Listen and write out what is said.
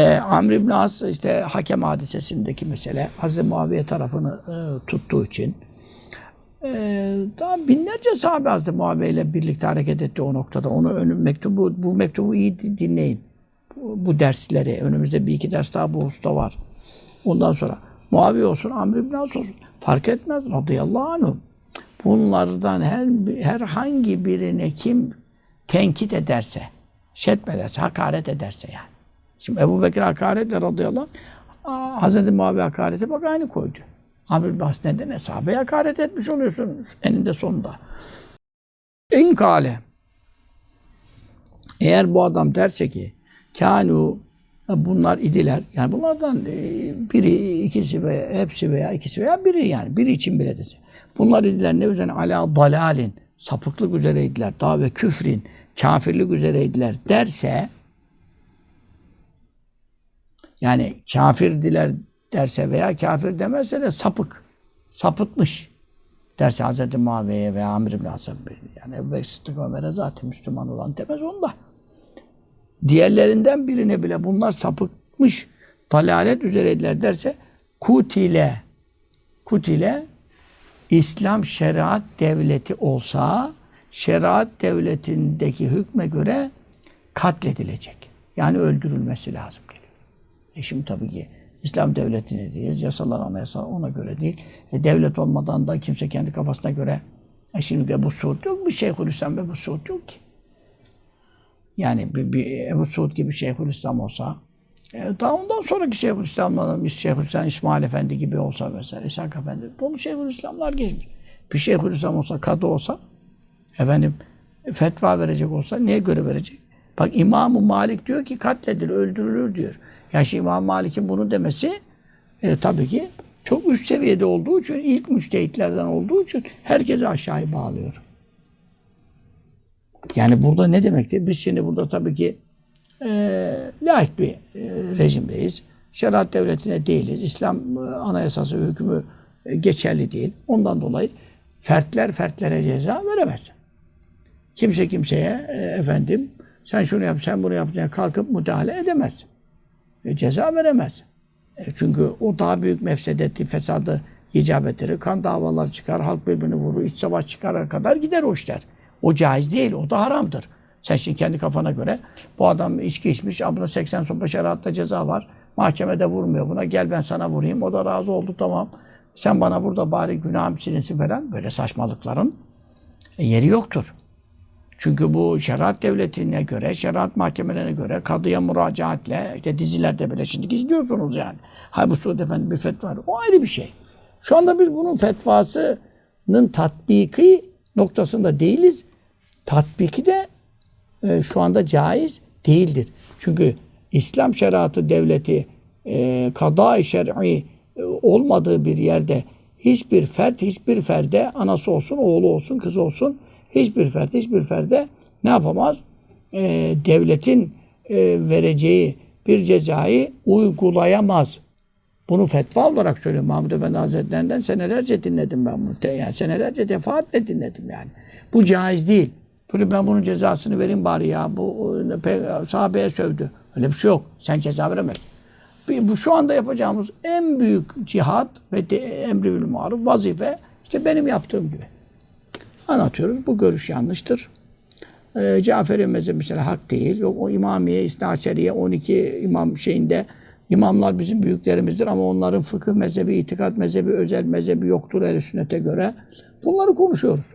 Ee, Amr ibn As işte hakem hadisesindeki mesele Hazreti Muaviye tarafını e, tuttuğu için e, daha binlerce sahabe Hazreti Muaviye ile birlikte hareket etti o noktada. Onu önüm mektubu bu mektubu iyi di- dinleyin. Bu, bu dersleri önümüzde bir iki ders daha bu usta var. Ondan sonra Muaviye olsun, Amr ibn As olsun fark etmez radıyallahu anh. Bunlardan her herhangi birine kim tenkit ederse, şetmederse, hakaret ederse yani. Şimdi Ebu Bekir hakaretle radıyallahu anh, Hazreti Muaviye hakarete bak aynı koydu. Amr bin As neden? Sahabeye hakaret etmiş oluyorsun eninde sonunda. En kale. Eğer bu adam derse ki kanu bunlar idiler. Yani bunlardan e, biri, ikisi veya hepsi veya ikisi veya biri yani. Biri için bile dese. Bunlar idiler ne üzerine? Ala dalalin. Sapıklık üzereydiler. Daha ve küfrin. Kafirlik üzereydiler derse yani kafirdiler derse veya kafir demezse de sapık. Sapıtmış derse Hz. Muaviye'ye veya Amr ibn Asab yani Ebu Bekir Sıddık Ömer'e zaten Müslüman olan demez onda. Diğerlerinden birine bile bunlar sapıkmış, dalalet üzereydiler derse kutile kutile İslam şeriat devleti olsa şeriat devletindeki hükme göre katledilecek. Yani öldürülmesi lazım geliyor. E şimdi tabii ki İslam devletine değiliz. Yasalar, anayasalar ona göre değil. E devlet olmadan da kimse kendi kafasına göre e şimdi Ebu Suud yok. Bir Şeyhülislam Ebu Suud yok ki. Yani bir, bir Ebu Suud gibi Şeyhülislam olsa e, daha ondan sonraki Şeyhülislam'dan Şeyhülislam İsmail Efendi gibi olsa mesela İshak Efendi dolu Şeyhülislamlar geçmiş. Bir Şeyhülislam olsa, kadı olsa efendim fetva verecek olsa neye göre verecek? Bak İmam-ı Malik diyor ki katledilir, öldürülür diyor. Ya şimdi İmam Malik'in bunu demesi e, tabii ki çok üst seviyede olduğu için, ilk müçtehitlerden olduğu için herkese aşağıya bağlıyor. Yani burada ne demektir? Biz şimdi burada tabii ki e, laik bir e, rejimdeyiz. Şeriat devletine değiliz. İslam e, anayasası hükmü e, geçerli değil. Ondan dolayı fertler fertlere ceza veremez. Kimse kimseye e, efendim sen şunu yap, sen bunu yap diye kalkıp müdahale edemez. E, ceza veremez. E, çünkü o daha büyük mefsedeti, fesadı icap ettirir. Kan davalar çıkar, halk birbirini vurur, iç savaş çıkarana kadar gider o işler. O caiz değil, o da haramdır. Sen şimdi kendi kafana göre bu adam içki içmiş, buna 80 sopa şeriatta ceza var. Mahkemede vurmuyor buna, gel ben sana vurayım. O da razı oldu tamam. Sen bana burada bari günahım silinsin falan. Böyle saçmalıkların e, yeri yoktur. Çünkü bu şeriat devletine göre, şeriat mahkemelerine göre kadıya müracaatle, işte dizilerde bile şimdi izliyorsunuz yani. Hay bu Suud Efendi bir fetva. O ayrı bir şey. Şu anda biz bunun fetvasının tatbiki noktasında değiliz. Tatbiki de e, şu anda caiz değildir. Çünkü İslam şeriatı devleti e, kada-i şer'i e, olmadığı bir yerde hiçbir fert, hiçbir ferde anası olsun, oğlu olsun, kız olsun hiçbir fert, hiçbir ferde ne yapamaz? E, devletin e, vereceği bir cezayı uygulayamaz. Bunu fetva olarak söylüyorum. Mahmud Efendi Hazretlerinden senelerce dinledim ben bunu. Yani senelerce defaatle dinledim yani. Bu caiz değil. Böyle ben bunun cezasını vereyim bari ya. Bu e, sahabeye sövdü. Öyle bir şey yok. Sen ceza veremezsin. Bu şu anda yapacağımız en büyük cihat ve de, emri bil maruf vazife işte benim yaptığım gibi. Anlatıyoruz. Bu görüş yanlıştır. Ee, Caferi mezhebi mesela hak değil. Yok o İmamiye, İsna Açeriye, 12 imam şeyinde imamlar bizim büyüklerimizdir ama onların fıkıh mezhebi, itikat mezhebi, özel mezhebi yoktur el sünnete göre. Bunları konuşuyoruz.